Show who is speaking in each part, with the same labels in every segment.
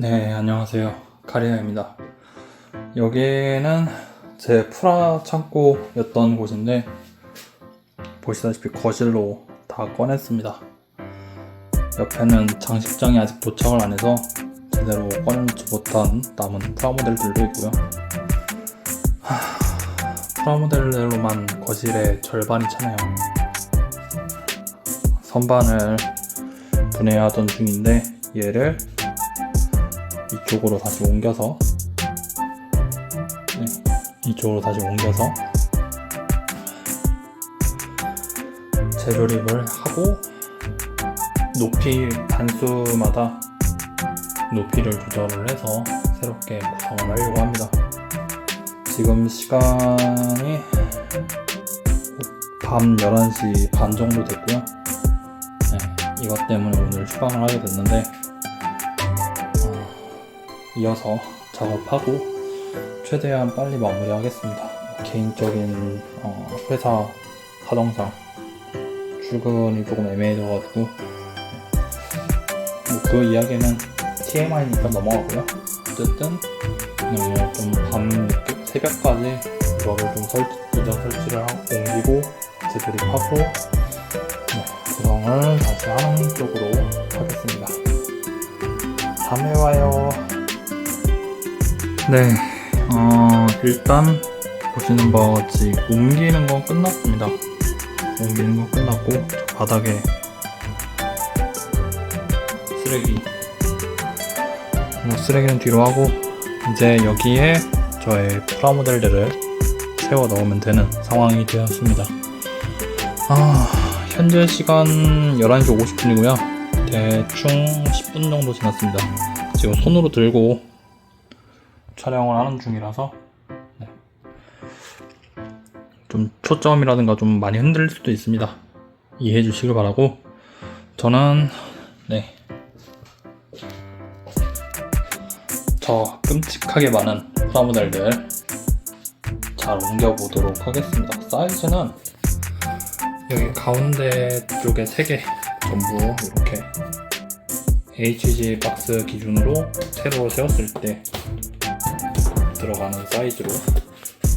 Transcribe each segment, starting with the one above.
Speaker 1: 네, 안녕하세요. 카리나입니다. 여기는 제 프라 창고였던 곳인데, 보시다시피 거실로 다 꺼냈습니다. 옆에는 장식장이 아직 도착을 안 해서 제대로 꺼내지 못한 남은 프라모델들도 있고요. 하, 프라모델로만 거실의 절반이 차네요. 선반을 분해하던 중인데, 얘를 이쪽으로 다시 옮겨서 네, 이쪽으로 다시 옮겨서 재조립을 하고 높이 단수마다 높이를 조절을 해서 새롭게 구성을 하려고 합니다. 지금 시간이 밤 11시 반 정도 됐고요. 네, 이것 때문에 오늘 휴방을 하게 됐는데 어, 이어서 작업하고 최대한 빨리 마무리하겠습니다. 개인적인 어, 회사 사정상 출근이 조금 애매해져가지고 뭐 그 이야기는 TMI니까 넘어가고요. 어쨌든 어, 좀밤 늦게 새벽까지 이거를 좀 설, 이전 설치를 하고 옮기고 재조립하고 네, 구성을 다시 하는 쪽으로 하겠습니다. 다음에 와요. 네, 어, 일단 보시는 바와 같이 옮기는 건 끝났습니다. 옮기는 건 끝났고 저 바닥에 쓰레기 뭐 쓰레기는 뒤로 하고 이제 여기에 저의 프라모델들을 세워 넣으면 되는 상황이 되었습니다. 아, 현재 시간 11시 50분이고요. 대충 10분 정도 지났습니다. 지금 손으로 들고 촬영을 하는 중이라서 네. 좀 초점이라든가 좀 많이 흔들릴 수도 있습니다. 이해해 주시길 바라고 저는 네. 저 끔찍하게 많은 프라모델들 잘 옮겨보도록 하겠습니다. 사이즈는 여기 가운데 쪽에 3개 전부 이렇게 HG 박스 기준으로 새로 세웠을 때 들어가는 사이즈로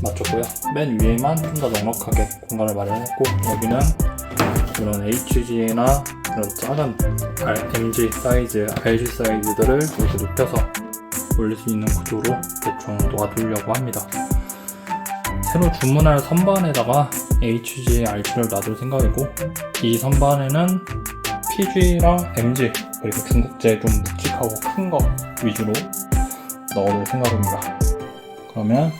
Speaker 1: 맞췄고요. 맨 위에만 좀 더 넉넉하게 공간을 마련했고 여기는 이런 HG나 이런 작은 MG 사이즈, RG 사이즈들을 이렇게 눕혀서 올릴 수 있는 구조로 대충 놔두려고 합니다. 새로 주문할 선반에다가 HG, RG를 놔둘 생각이고 이 선반에는 PG랑 MG 그리고 중국제 좀 묵직하고 큰 거 위주로 넣어둘 생각입니다. 그러면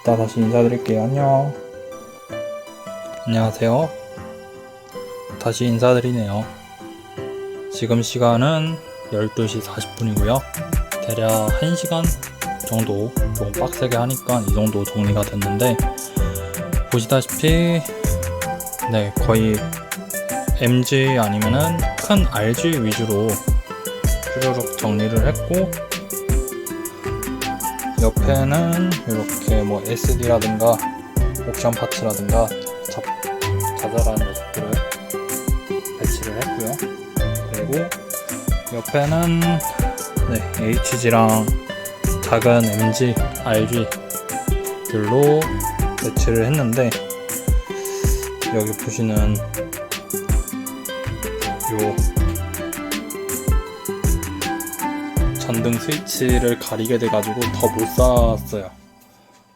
Speaker 1: 이따 다시 인사드릴게요. 안녕. 안녕하세요. 다시 인사드리네요. 지금 시간은 12시 40분이고요. 대략 1시간 정도 좀 빡세게 하니까 이 정도 정리가 됐는데 보시다시피 네 거의 MG 아니면은 큰 RG 위주로 쭈르륵 정리를 했고 옆에는 이렇게 뭐 SD라든가 옵션 파츠라든가 잡, 자잘한 녀석들을 배치를 했고요. 그리고 옆에는 네, HG랑 작은 MG, RG들로 배치를 했는데 여기 보시는 요 전등 스위치를 가리게 돼가지고 더 못 쌓았어요.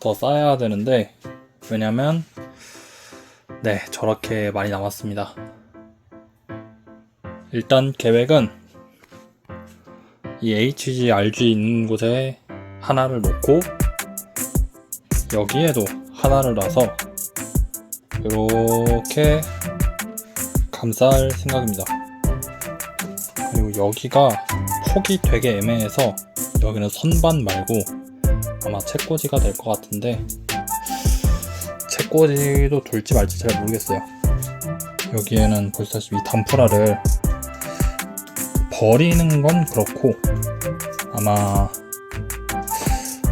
Speaker 1: 더 쌓아야 되는데 왜냐면 네 저렇게 많이 남았습니다. 일단 계획은 이 HG, RG 있는 곳에 하나를 놓고 여기에도 하나를 놔서 이렇게 감쌀 생각입니다. 그리고 여기가 폭이 되게 애매해서 여기는 선반 말고 아마 책꽂이가 될 것 같은데 책꽂이도 돌지 말지 잘 모르겠어요. 여기에는 보시다시피 이 단프라를 버리는 건 그렇고 아마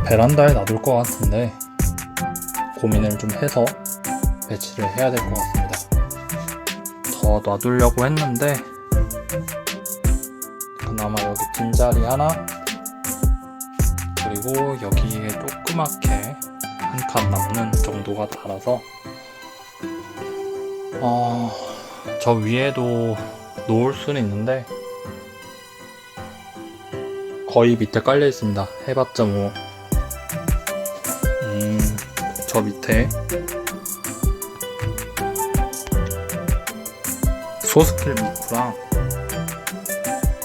Speaker 1: 베란다에 놔둘 것 같은데 고민을 좀 해서 배치를 해야 될 것 같습니다. 더 놔두려고 했는데 그나마 여기 빈자리 하나? 그리고 여기에 조그맣게 한 칸 남는 정도가 달아서. 어, 저 위에도 놓을 수는 있는데 거의 밑에 깔려 있습니다. 해봤자 뭐, 음, 저 밑에 소스킬 미쿠랑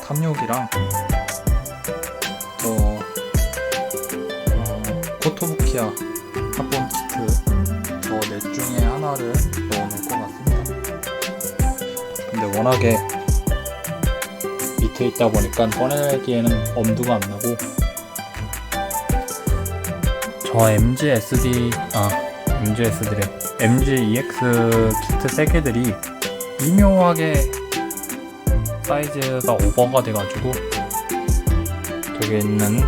Speaker 1: 탐욕이랑 저 어, 코토부키야 합본 키트 저넷 중에 하나를 넣어놓을 것 같습니다. 근데 워낙에 밑에 있다 보니까 꺼내기에는 엄두가 안 나고 저 MG SD 아 MG SD래 MG EX 키트 세 개들이 미묘하게 사이즈가 오버가 돼가지고 저기 있는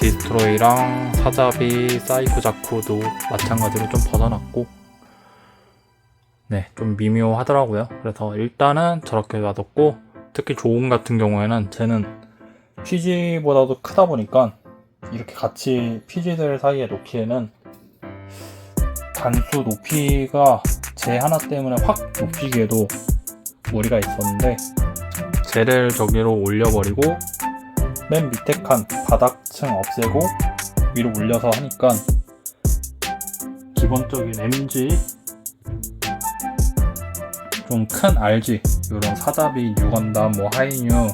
Speaker 1: 디스트로이랑 사자비 사이코자쿠도 마찬가지로 좀 벗어났고 네 좀 미묘하더라고요. 그래서 일단은 저렇게 놔뒀고 특히 조금 같은 경우에는 쟤는 PG보다도 크다 보니까 이렇게 같이 PG들 사이에 놓기에는 단수 높이가 쟤 하나 때문에 확 높이기에도 무리가 있었는데 쟤를 저기로 올려버리고 맨 밑에 칸 바닥층 없애고 위로 올려서 하니까 기본적인 MG 좀 큰 RG 이런 사자비, 유건담, 뭐 하이뉴,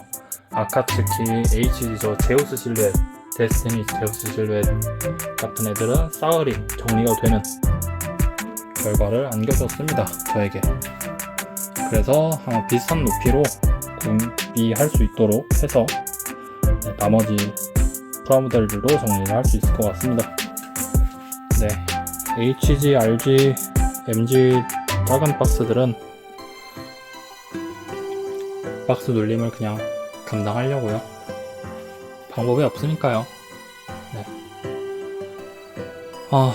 Speaker 1: 아카츠키, HG 저 제우스 실루엣, 데스티니 제우스 실루엣 같은 애들은 싸그리 정리가 되는 결과를 안겨줬습니다 저에게. 그래서 비슷한 높이로 구비할 수 있도록 해서 네, 나머지 프라모델들도 정리를 할 수 있을 것 같습니다 네 HG, RG, MG 작은 박스들은 박스 눌림을 그냥 감당하려고요. 방법이 없으니까요. 네. 아,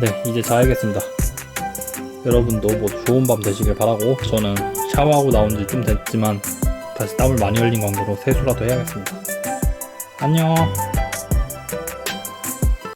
Speaker 1: 네 이제 자야겠습니다. 여러분도 뭐 좋은 밤 되시길 바라고 저는 샤워하고 나온 지 좀 됐지만 다시 땀을 많이 흘린 관계로 세수라도 해야겠습니다. 안녕.